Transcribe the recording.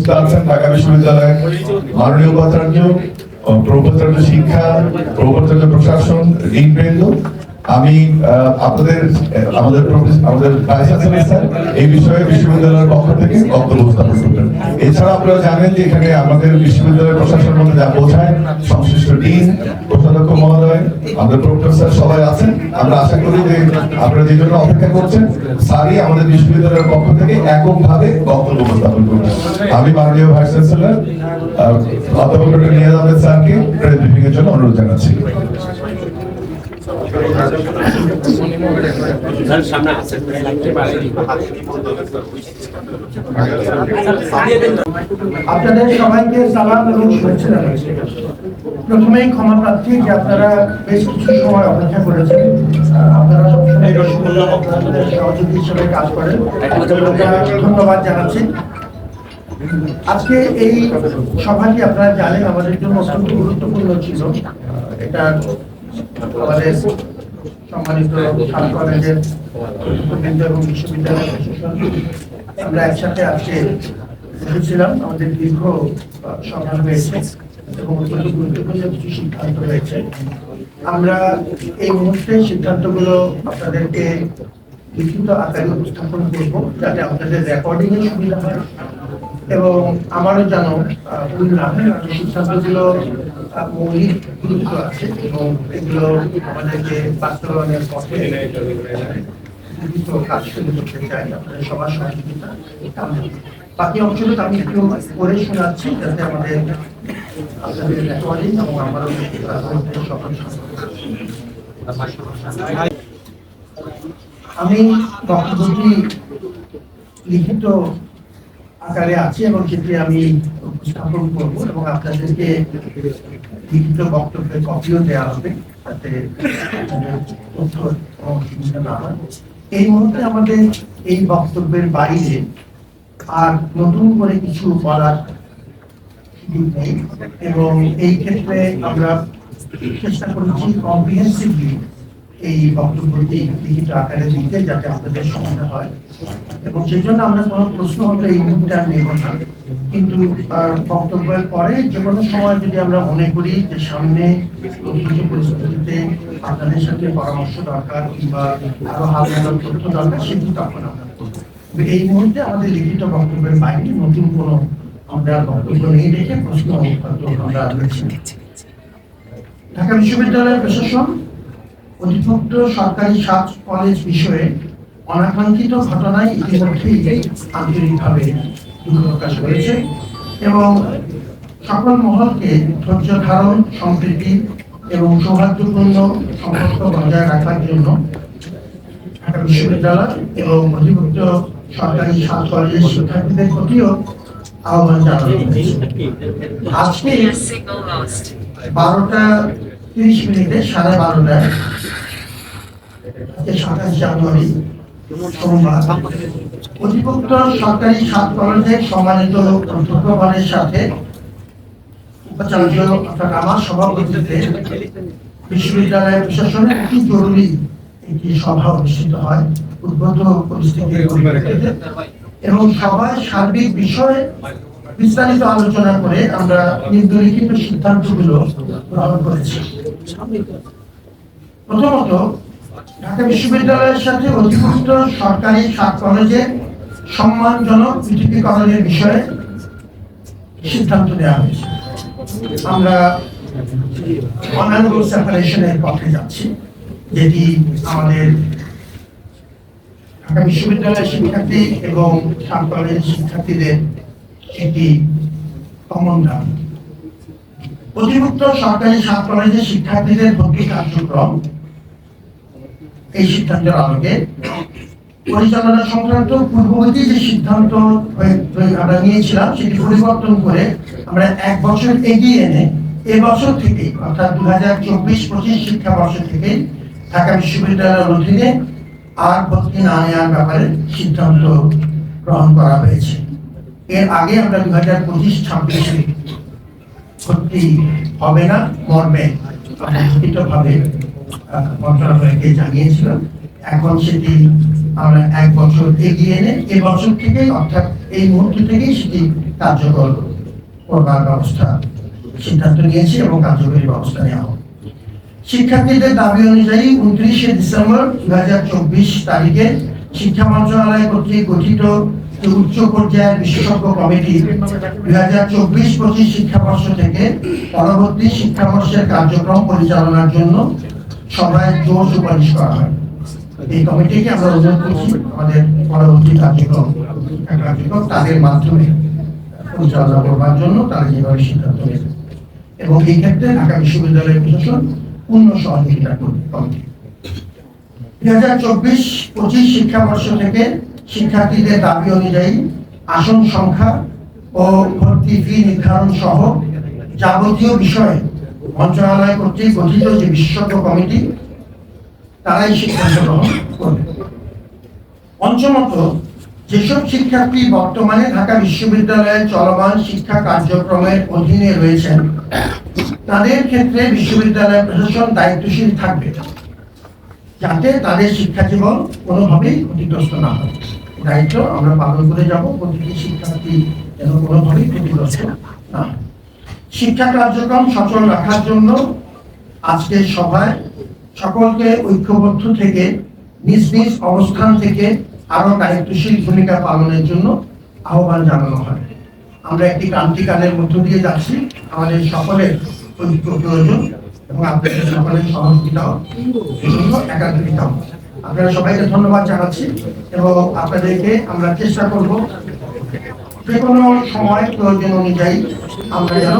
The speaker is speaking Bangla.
উপস্থিত আছেন ঢাকা বিশ্ববিদ্যালয়ের মাননীয় উপাচার্য প্রভাচার্য শিক্ষা প্রভাচার্য প্রশাসন ঋণবৃন্দ আমি আপনাদের, আমাদের আমাদের স্যার, এই বিষয়ে বিশ্ববিদ্যালয়ের পক্ষ থেকে বক্তব্য উপস্থাপন করবেন। এছাড়া আপনারা জানেন যে এখানে আমাদের বিশ্ববিদ্যালয়ের প্রশাসন মধ্যে যা বোঝায়, সংশ্লিষ্ট ডিন কোষাধ্যক্ষ মহোদয়, আমাদের প্রফেসর সবাই আছেন। আমরা আশা করি যে আপনারা যে জন্য অপেক্ষা করছেন, স্যারই আমাদের বিশ্ববিদ্যালয়ের পক্ষ থেকে এককভাবে বক্তব্য উপস্থাপন করবেন। আমি মাননীয় ভাইস চ্যান্সেলর অধ্যাপক নিয়াজ আহমেদ স্যারকে, প্রেস ব্রিফিং এর জন্য অনুরোধ জানাচ্ছি। আপনাদের সবাইকে সালাম এবং শুভেচ্ছা প্রথমেই ক্ষমা প্রার্থী যে আপনারা বেশ কিছু সময় অপেক্ষা করেছেন। আপনারা সবসময় সহযোগী হিসেবে কাজ করেন। ধন্যবাদ জানাচ্ছি। আজকে এই সভাটি আপনারা জানেন, আমাদের জন্য অত্যন্ত গুরুত্বপূর্ণ ছিল। এটা সম্মানিত কলেজের আমরা একসাথে আজকে আমাদের দীর্ঘ হয়েছে এবং অত্যন্ত গুরুত্বপূর্ণ কিছু সিদ্ধান্ত হয়েছে আমরা এই মুহূর্তে সিদ্ধান্তগুলো আপনাদেরকে লিখিত আকারে উপস্থাপন করব যাতে আপনাদের রেকর্ডিং এর সুবিধা হয়। এবং আমারও যেন আহ, ভুল না কারণ সিদ্ধান্তগুলো আহ, মৌলিক গুরুত্ব আছে এবং এগুলো আমাদেরকে বাস্তবায়নের পথে কাজ সবার বাকি অংশগুলো আমি একটু করে শোনাচ্ছি যাতে আমাদের আমি বক্তব্যটি লিখিত আকারে আছে এবং সেটি আমি উপস্থাপন করব এবং আপনাদেরকে লিখিত বক্তব্যের কপিও দেওয়া হবে যাতে এই মুহূর্তে আমাদের এই বক্তব্যের বাইরে আর নতুন করে কিছু বলার এবং এই ক্ষেত্রে আমরা চেষ্টা করেছি কম্প্রিহেন্সিভলি এই বক্তব্যটি লিখিত আকারে দিতে যাতে আপনাদের সুবিধা হয়। এবং সেই জন্য আমরা কোনো প্রশ্ন হলে এই মুহূর্তে আর নেব না কিন্তু বক্তব্যের পরে যে কোনো সময় যদি আমরা মনে করি যে সামনে কিছু পরিস্থিতিতে আপনাদের সাথে পরামর্শ দরকার কিংবা আরও হালকা তথ্য দরকার সেটি তখন আমরা এই মুহূর্তে আমাদের লিখিত বক্তব্যের বাইরে নতুন কোনো আমরা বক্তব্য নেই রেখে প্রশ্ন আমরা ঢাকা বিশ্ববিদ্যালয়ের প্রশাসন অধিভুক্ত সরকারি সাত কলেজ বিষয়ে অনাকাঙ্ক্ষিত ঘটনায় ইতিমধ্যেই আন্তরিকভাবে দুঃখ প্রকাশ করেছে এবং সকল মহলকে ধৈর্য ধারণ সম্প্রীতি এবং সৌহার্দ্যপূর্ণ সম্পর্ক বজায় রাখার জন্য ঢাকা বিশ্ববিদ্যালয় এবং অধিভুক্ত সরকারি সাত কলেজের শিক্ষার্থীদের প্রতিও আহ্বান জানানো আজকে বারোটা তিরিশ মিনিটে সাড়ে বারোটায় সাতাশ জানুয়ারি, সোমবার। অধিভুক্ত সরকারি সাত কলেজের সম্মানিত অধ্যক্ষগণের সাথে উপাচার্য অর্থাৎ আমার সভাপতিতে বিশ্ববিদ্যালয় প্রশাসনের একটি জরুরি একটি সভা অনুষ্ঠিত হয়, উদ্ভূত পরিস্থিতির এবং সভায় সার্বিক বিষয়ে বিস্তারিত আলোচনা করে আমরা নিম্নলিখিত সিদ্ধান্তগুলো গ্রহণ করেছি। প্রথমত, ঢাকা বিশ্ববিদ্যালয়ের সাথে অধিভুক্ত সরকারি সাত কলেজের সম্মানজনক পৃথিবীকরণের বিষয়ে সিদ্ধান্ত নেওয়া হয়েছে। আমরা অনারেবল সেপারেশনের পথে যাচ্ছি, যেটি আমাদের ঢাকা বিশ্ববিদ্যালয়ের শিক্ষার্থী এবং সাত কলেজের শিক্ষার্থীদের একটি কমন অধিভুক্ত সরকারি সাত কলেজের শিক্ষার্থীদের ভর্তি কার্যক্রম, এই সিদ্ধান্তের আলোকে পরিচালনা সংক্রান্ত পূর্ববর্তী যে সিদ্ধান্ত আমরা নিয়েছিলাম, সেটি পরিবর্তন করে আমরা এক বছর এগিয়ে এনে এবছর থেকে, অর্থাৎ দু হাজার চব্বিশ পঁচিশ শিক্ষাবর্ষ থেকে ঢাকা বিশ্ববিদ্যালয়ের অধীনে আর ভর্তি না নেওয়ার ব্যাপারে সিদ্ধান্ত গ্রহণ করা হয়েছে। এর আগে আমরা দু হাজার পঁচিশ ছাব্বিশে ভর্তি হবে না মর্মে। লিখিতভাবে আহ, মন্ত্রণালয়কে জানিয়েছিলাম। এখন সেটি আমরা এক বছর এগিয়ে এনে এ বছর থেকেই অর্থাৎ এই মুহূর্ত থেকেই সেটি কার্যকর করবার ব্যবস্থা সিদ্ধান্ত নিয়েছি এবং কার্যকরী ব্যবস্থা নেওয়া হবে শিক্ষার্থীদের দাবি অনুযায়ী উনত্রিশে ডিসেম্বর দু হাজার চব্বিশ তারিখে শিক্ষা মন্ত্রণালয় কর্তৃক গঠিত উচ্চ পর্যায়ের বিশেষজ্ঞ কমিটি দুই হাজার চব্বিশ পঁচিশ শিক্ষাবর্ষ থেকে পরবর্তী শিক্ষাবর্ষের কার্যক্রম পরিচালনার জন্য সভায় জোর সুপারিশ করা হয়। এই কমিটিকে আমরা অনুরোধ করছি আমাদের পরবর্তী কার্যক্রম কার্যক্রম তাদের মাধ্যমে পরিচালনা করবার জন্য তারা যেভাবে সিদ্ধান্ত নেবে। এবং এই ক্ষেত্রে ঢাকা বিশ্ববিদ্যালয়ের প্রশাসন পূর্ণ সহযোগিতা করবে কমিটি। দুই হাজার চব্বিশ পঁচিশ শিক্ষাবর্ষ থেকে শিক্ষার্থীদের দাবি অনুযায়ী আসন সংখ্যা ও ভর্তি ফি নির্ধারণ সহ যাবতীয় বিষয়ে মন্ত্রণালয় কর্তৃক গঠিত যে বিশেষজ্ঞ কমিটি, তারাই সিদ্ধান্ত গ্রহণ করবে। পঞ্চমত, যেসব শিক্ষার্থী বর্তমানে ঢাকা বিশ্ববিদ্যালয়ের চলমান শিক্ষা কার্যক্রমের অধীনে রয়েছেন, তাদের ক্ষেত্রে বিশ্ববিদ্যালয় প্রশাসন দায়িত্বশীল থাকবে। যাতে তাদের শিক্ষা জীবন কোনোভাবেই ক্ষতিগ্রস্ত না হয়। দায়িত্ব আমরা পালন করে যাব, প্রতিটি শিক্ষার্থী যেন কোনোভাবেই ক্ষতিগ্রস্ত না শিক্ষা কার্যক্রম সচল রাখার জন্য আজকের সভায় সকলকে ঐক্যবদ্ধ থেকে, নিজ নিজ অবস্থান থেকে আরও দায়িত্বশীল ভূমিকা পালনের জন্য আহ্বান জানানো হয়। আমরা একটি ক্রান্তিকালের মধ্য দিয়ে যাচ্ছি। আমাদের সকলের ঐক্য প্রয়োজন। এবং আপনাদের সকলের সহযোগিতাও জন্য আপনারা সবাইকে ধন্যবাদ জানাচ্ছি এবং আপনাদেরকে আমরা চেষ্টা করব যে কোনো সময় প্রয়োজন অনুযায়ী আমরা যেন